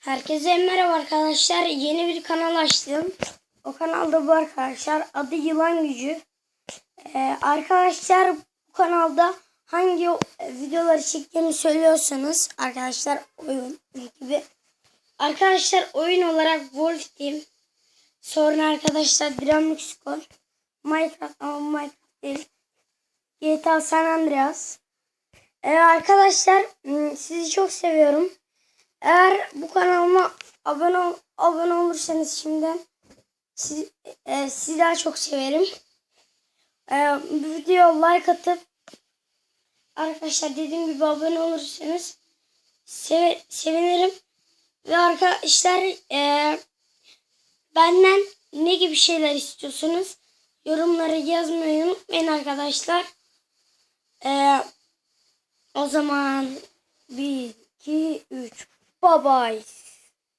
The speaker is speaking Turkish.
Herkese merhaba arkadaşlar. Yeni bir kanal açtım. O kanalda bu arkadaşlar. Adı Yılan Gücü. Ee, arkadaşlar bu kanalda hangi videoları çektiğimi söylüyorsanız arkadaşlar oyun gibi. Arkadaşlar oyun olarak Wolf Team. Sonra arkadaşlar Dynamic Score. Minecraft ama Minecraft değil. GTA San Andreas. Ee, arkadaşlar hmm, sizi çok seviyorum. Eğer bu kanalıma abone ol- abone olursanız şimdiden siz, e, sizi daha çok severim. E, bu videoya like atıp arkadaşlar dediğim gibi abone olursanız seve- sevinirim. Ve arkadaşlar e, benden ne gibi şeyler istiyorsunuz yorumlara yazmayı unutmayın arkadaşlar. E, o zaman 1, 2, 3. Bye.